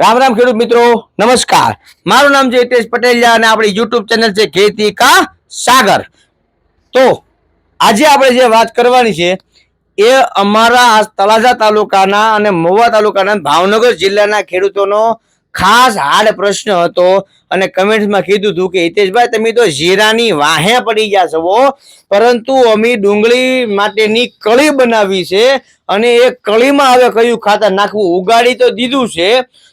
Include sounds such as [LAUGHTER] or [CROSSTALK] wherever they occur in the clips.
રામ રામ ખેડૂત મિત્રો, નમસ્કાર. મારું નામ છે હિતેશ પટેલિયા અને આપણી યુટ્યુબ ચેનલ છે ખેતી કા સાગર. તો આજે આપણે જે વાત કરવાની છે, એ અમારા તળાજા તાલુકાના અને મહુવા તાલુકાના ભાવનગર જિલ્લાના ખેડૂતોનો ખાસ હાર્ડ પ્રશ્ન હતો અને કમેન્ટ્સમાં કીધું હતું કે, હિતેશભાઈ, તમે તો જીરાની વાહે પડી ગયા છો પરંતુ અમે ડુંગળી માટેની કળી બનાવી છે અને એ કળીમાં હવે કયું ખાતર નાખવું ઉગાડી તો દીધું છે.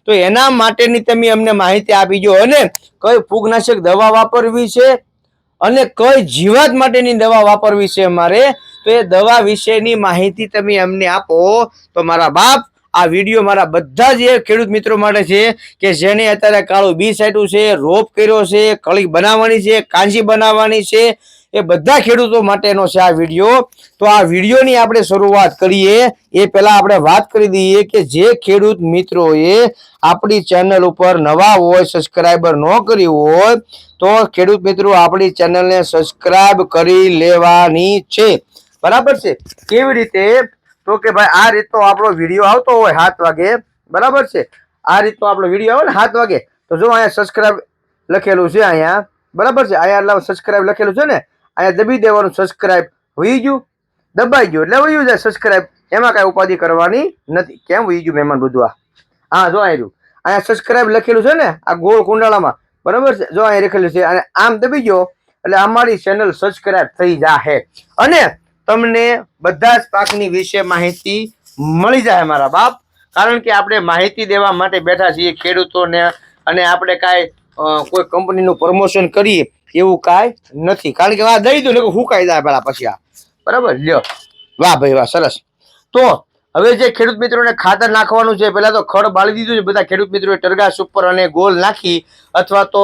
તો એના માટેની તમે અમને માહિતી આપી જો અને કઈ ફૂગનાશક દવા વાપરવી છે અને કઈ જીવાત માટેની દવા વાપરવી છે અમારે. તો એ દવા વિશેની માહિતી તમે અમને આપો. તો મારા બાપ આ વીડિયો મારા બધા જ ખેડૂત મિત્રો માટે છે કે જેને અત્યારે કાળું બી સાઈટું છે, રોપ કર્યો છે કળી બનાવવાની છે, કાંજી બનાવવાની છે, એ બધા ખેડૂતો માટેનો છે આ વીડિયો. તો આ વિડીયોની આપણે શરૂઆત કરીએ. એ પહેલાં આપણે વાત કરી દઈએ કે જે ખેડૂત મિત્રોએ આપણી ચેનલ ઉપર નવા હોય સબસ્ક્રાઈબર ન કરી હોય, તો ખેડૂત મિત્રો આપણી ચેનલને સબસ્ક્રાઈબ કરી લેવાની છે. બરાબર છે? કેવી રીતે? તો કે ભાઈ, આ રીતનો આપણો વીડિયો આવતો હોય સાત વાગે, બરાબર છે? આ રીતનો આપણો વીડિયો આવે ને સાત વાગે, તો જો અહીંયા સબસ્ક્રાઇબ લખેલું છે અહીંયા, બરાબર છે? અહીંયા સબસ્ક્રાઇબ લખેલું છે ને, અહીંયા દબી દેવાનું સબસ્ક્રાઇબ હોઈ ગયું, દબાઈ ગયું, એટલે વયું જાય સબસ્ક્રાઇબ એમાં કાંઈ ઉપાધિ કરવાની નથી. કેમ વહી ગયું મહેમાન બધું હા, જો આવ્યું અહીંયા સબસ્ક્રાઇબ લખેલું છે ને, આ ગોળ કુંડાળામાં, બરાબર છે? જો અહીંયા લખેલું છે, અને આમ દબી ગયો, એટલે અમારી ચેનલ સબસ્ક્રાઇબ થઈ જાહે. અને તમને બધા જ પાકની વિશે માહિતી મળી જાય મારા બાપ. કારણ કે આપણે માહિતી દેવા માટે બેઠા છીએ ખેડૂતોને અને આપણે કાંઈ કોઈ કંપનીનું પ્રમોશન કરીએ એવું કાંઈ નથી. કારણ કે આ દઈ દો ને હુકાઈ જાય પેલા પછી આ. બરાબર? લ્યો. વાહ ભાઈ, વાહ, સરસ. તો હવે જે ખેડૂત મિત્રોને ખાતર નાખવાનું છે પહેલાં તો ખડ બાળી દીધું છે, બધા ખેડૂત મિત્રોએ ટરગા સુપર અને ગોલ નાખી, અથવા તો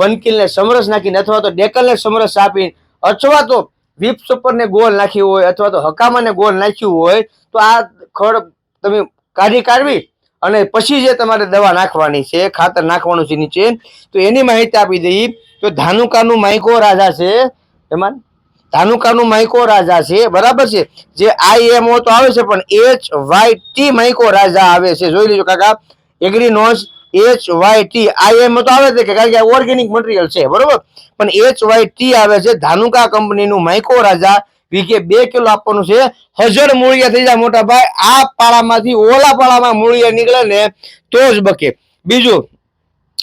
વનકીલને સમરસ નાખીને, અથવા તો ડેકલને સમરસ આપીને, અથવા તો વીપ સુપરને ગોલ નાખી હોય અથવા તો હકામાને ગોલ નાખ્યું હોય, તો આ ખડ તમે કાઢી કાઢવી અને પછી જે તમારે દવા નાખવાની છે, ખાતર નાખવાનું છે નીચે, તો એની માહિતી આપી દઈ. તો ધાનુકાનું માઇકો રાજા છે, એમાં ધાનુકાનું માઇકો રાજા છે, બરાબર છે? જે આઈએમઓ તો આવે છે, પણ એચ વાય ટી માઇકો રાજા આવે છે. જોઈ લેજો કાકા એગ્રીનોસ એચ વાય ટી આ એમ તો આવે છે કે કારણ કે ઓર્ગેનિક મટીરિયલ છે, બરોબર? પણ એચ વાય ટી આવે છે ધાનુકા કંપનીનું માઇકો રાજા વીકે બે કિલો આપવાનું છે. હજર મૂળિયા થઈ જાય મોટા ભાઈ. આ પાળામાંથી ઓલા પાળામાં મૂળિયા નીકળે ને તો જ બકે. બીજું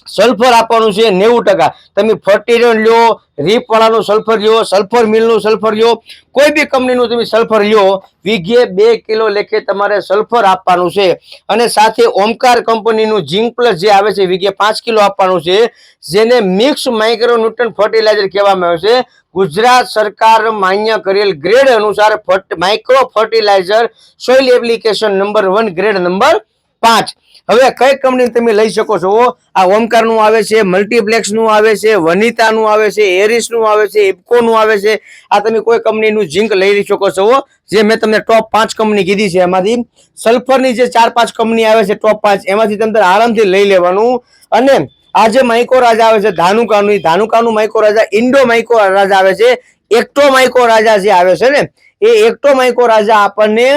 સલ્ફર આપવાનું છે નેવું ટકા. તમે ફર્ટિલાઇઝર લ્યો રીપવાળાનું સલ્ફર લ્યો સલ્ફર મિલનું સલ્ફર લ્યો, કોઈ બી કંપનીનું તમે સલ્ફર લ્યો, વીઘે બે કિલો લેખે તમારે સલ્ફર આપવાનું છે. અને સાથે ઓમકાર કંપનીનું ઝિંક પ્લસ જે આવે છે, વીઘે પાંચ કિલો આપવાનું છે, જેને મિક્સ માઇક્રોન્યુટ્રન ફર્ટિલાઇઝર કહેવામાં આવે છે. ગુજરાત સરકાર માન્ય કરેલ ગ્રેડ અનુસાર micro fertilizer soil application number one grade number પાંચ. હવે કઈ કંપની તમે લઈ શકો છો? આ ઓમકારનું આવે છે, મલ્ટીપ્લેક્સનું આવે છે, વનિતાનું આવે છે, એરિસનું આવે છે ઇફકોનું આવે છે. આ તમે કોઈ કંપનીનું ઝીંક લઈ શકો છો જે મેં તમને ટોપ પાંચ કંપની કીધી છે એમાંથી. સલ્ફરની જે ચાર પાંચ કંપની આવે છે ટોપ પાંચ, એમાંથી તમે આરામથી લઈ લેવાનું. અને આ જે માઇકો રાજા આવે છે, ધાનુકાનું ધાનુકાનું Myco Raja Indo Myco Raja આવે છે, એકટો માઇકો રાજા જે આવે છે ને એ એકટો માઇકો રાજા આપણને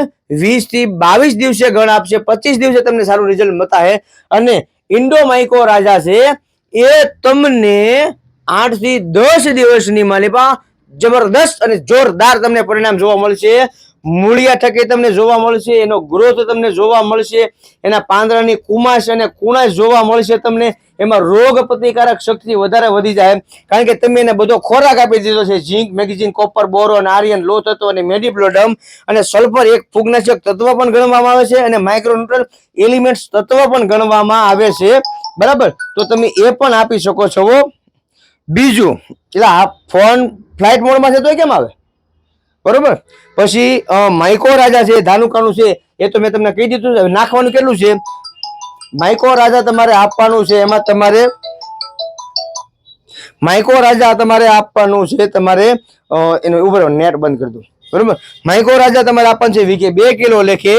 વીસથી બાવીસ દિવસે ગણ આપશે, પચીસ દિવસે તમને સારું રિઝલ્ટ મતાહે અને ઇન્ડો માઇકો રાજા છે, એ તમને આઠથી દસ દિવસની માલિપા જબરદસ્ત અને જોરદાર તમને પરિણામ જોવા મળશે. મૂળિયા થકી તમને જોવા મળશે, એનો ગ્રોથ તમને જોવા મળશે, એના પાંદડાની કુમાશ અને કુણાશ જોવા મળશે તમને, એમાં રોગ પ્રતિકારક શક્તિ વધારે વધી જાય કારણ કે તમે એને બધો ખોરાક આપી દીધો છે, zinc, magnesium, copper boron iron લો તત્વ અને મેડિપ્લોડમ, અને સલ્ફર એક ફૂગનાશક તત્વ પણ ગણવામાં આવે છે, અને માઇક્રોન્યુટ્રલ એલિમેન્ટ્સ તત્વ પણ ગણવામાં આવે છે. બરાબર? તો તમે એ પણ આપી શકો છો બીજું, એટલે આ ફોન ફ્લાઇટ મોડમાં છે તો કેમ આવે? બરોબર? પછી માયકો રાજા છે, ધાનુકાનું છે, એ તો મેં તમને કહી દીધું છે. નાખવાનું કેટલું છે? માઇકો રાજા તમારે આપવાનું છે, એમાં તમારે માઇકો રાજા તમારે આપવાનું છે, તમારે એનો ઊભો નેટ બંધ કરી દો. બરોબર? માઇકો રાજા તમારે આપવાનું છે, વીઘે બે કિલો લેખે,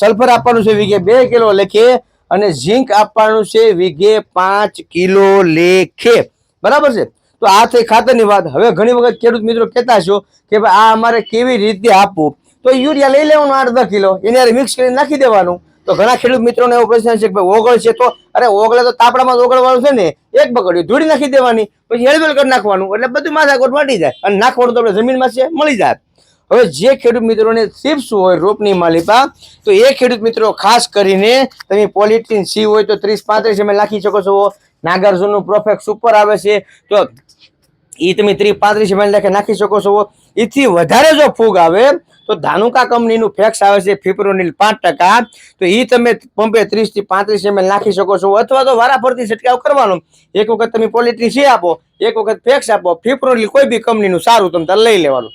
સલ્ફર આપવાનું છે, વીઘે બે કિલો લેખે, અને ઝીંક આપવાનું છે, વીઘે પાંચ કિલો લેખે. બરાબર છે? તો આ થઈ ખાતરની વાત. હવે ઘણી વખત ખેડૂત મિત્રો કહેતા છો કે આ અમારે કેવી રીતે આપવું? તો યુરિયા લઈ લેવાનું આઠ દસ કિલો. એને મિક્સ કરીને નાખી દેવાનું. તો ઘણા ખેડૂત મિત્રોને એવો પ્રશ્ન છે કે ભાઈ, ઓગળ છે તો? અરે, ઓગળે તો તાપડામાં ઓગળવાનું છે ને? એક બગડ્યું ધૂળી નાખી દેવાની, પછી હેળવેલ કરી નાખવાનું. એટલે બધું માથાકોટ મટી જાય. અને નાખવાનું તો આપણે જમીનમાં છે, મળી જાય. હવે જે ખેડૂત મિત્રોને ચિપ્સ હોય રોપની માલિપા તો એ ખેડૂત મિત્રો ખાસ કરીને તમે પોલિથીન સી હોય તો ત્રીસ પાંત્રીસ એમ નાખી શકો છો. નાગાર્જુનનું પ્રોફેક્ટ સુપર આવે છે. તો એ તમે ત્રીસ પાંત્રીસ એમએલ લેખે નાખી શકો છો. એથી વધારે જો ફૂગ આવે, તો ધાનુકા કંપનીનું ફેક્સ આવે છે ફિપ્રોનિલ પાંચ ટકા. તો એ તમે પંપે ત્રીસથી પાંત્રીસ એમએલ નાખી શકો છો. અથવા તો વારાફરતી છંટકાવ કરવાનો. એક વખત તમે પોલિટ્રી સી આપો, એક વખત ફેક્સ આપો ફિપ્રોનિલ કોઈ બી કંપનીનું સારું તમે લઈ લેવાનું.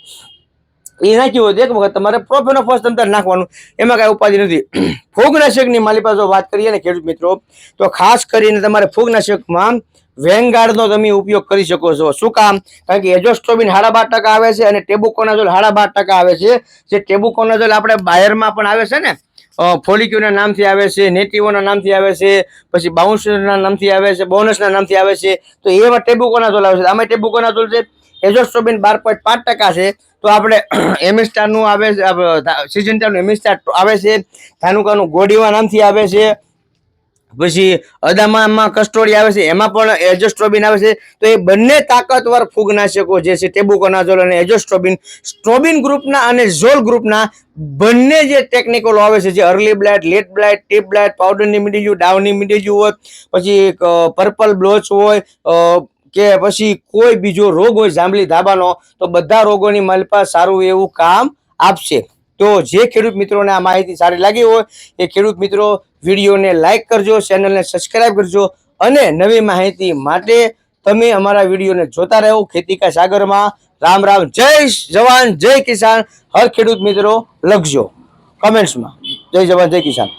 એ નાખ્યું હોય તો એક વખત તમારે પ્રોફેનો ફર્સ્ટ અંતર તારે નાખવાનું, એમાં કાંઈ ઉપાધિ નથી. [CLEARS THROAT] ફૂગનાશકની માલી પાસે વાત કરીએ ને ખેડૂત મિત્રો, તો ખાસ કરીને તમારે ફૂગનાશકમાં વેંગાર્ડનો તમે ઉપયોગ કરી શકો છો. શું કામ? કારણ કે એજોસ્ટ્રોબિન સાડા બાર ટકા આવે છે અને ટેબુકોનાઝોલ સાડા બાર ટકા આવે છે. જે ટેબુકોનાઝોલ આપણે બાયરમાં પણ આવે છે ને ફોલિક્યુના નામથી આવે છે, નેટિવોના નામથી આવે છે, પછી બાઉન્સના નામથી આવે છે, બોનસના નામથી આવે છે, તો એમાં ટેબુકોનાઝોલ આવે છે. આમાં ટેબુકોનાઝોલ છે એજોસ્ટ્રોબિન બાર પોઈન્ટ પાંચ ટકા છે. તો આપણે [CLEARS THROAT] એમિસ્ટારનું આવે સિજન્ટાનું એમિસ્ટાર આવે છે. ધાનુકાનું ગોડીવા નામથી આવે છે. પછી અદામામાં કસ્ટોડી આવે છે, એમાં પણ એજોસ્ટ્રોબિન આવે છે. તો એ બંને તાકાતવર ફૂગનાશકો જે છે, ટેબુકોનાઝોલ અને એજોસ્ટ્રોબિન, સ્ટ્રોબિન ગ્રુપના અને ઝોલ ગ્રુપના બંને જે ટેકનિકલો આવે છે, જે early blight, late blight tip blight, પાવડરની મીડીજુ ડાઉનની મીડીજુ હોય, પછી પર્પલ બ્લોચ હોય કે પછી કોઈ બીજો રોગ હોય જાંબલી ધાબાનો, તો બધા રોગોની મલપા સારું એવું કામ આપશે. તો જે ખેડૂત મિત્રોને આ માહિતી સારી લાગી હોય, એ ખેડૂત મિત્રો વિડીયોને લાઇક કરજો, ચેનલને સબસ્ક્રાઇબ કરજો, અને નવી માહિતી માટે તમે અમારા વિડીયોને જોતા રહો ખેતીકા સાગરમાં. રામ રામ, જય જવાન, જય કિસાન. હર ખેડૂત મિત્રો, લખજો. કમેન્ટ્સમાં. જય જવાન, જય કિસાન.